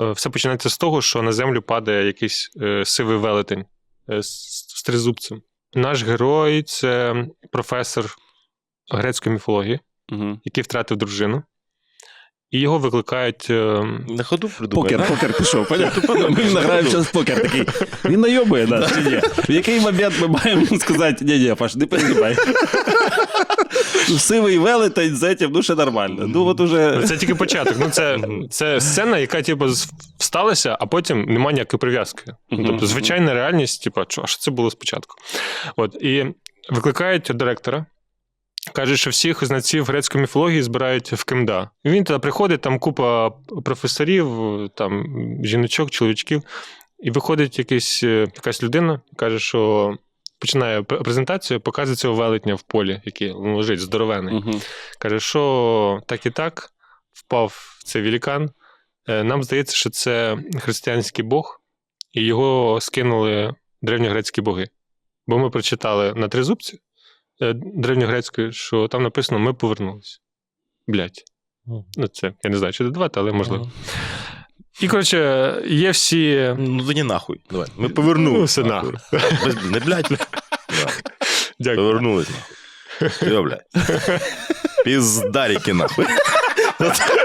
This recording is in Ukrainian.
Е, Все починається з того, що на землю падає якийсь е, сивий велетень е, з, тризубцем. Наш герой це професор грецької міфології, Угу. який втратив дружину. І його викликають. На ходу придумай. Покер, да? покер пішов. понятно? Ми награємо зараз покер такий. Він найобує нас чи ні? В який момент ми маємо сказати, ні, ні, Паш, не перегибай. Ну, Сивий велетень з этим, ну ще нормально. Ну от Ну, уже. Це тільки початок. Ну, це, це сцена, яка, типу, сталася, а потім немає ніякої прив'язки. Ну, Тобто, звичайна реальність, типу, що, це було спочатку. От, і викликають директора. Кажуть, що всіх знавців грецької міфології збирають в КМДА. І він туди приходить, там купа професорів, там жіночок, чоловічків, і виходить якийсь, е, якась людина, каже, що починає презентацію, показує цього велетня в полі, який лежить здоровений. Мгм. Каже, що так і так впав цей великан. Е, Нам здається, що це християнський Бог, і його скинули древньогрецькі боги. Бо ми прочитали на тризубці е, древньогрецької, що там написано Ми повернулися. Блять. Ну, це я не знаю, чи додавати, але можливо. І, коротше, є всі. Ну тоді нахуй. Давай. Ми повернули. Ну, нахуй. нахуй. Не блядь. Да. Дякую. Повернулись нахуй. Йо, блядь. Піздаріки нахуй.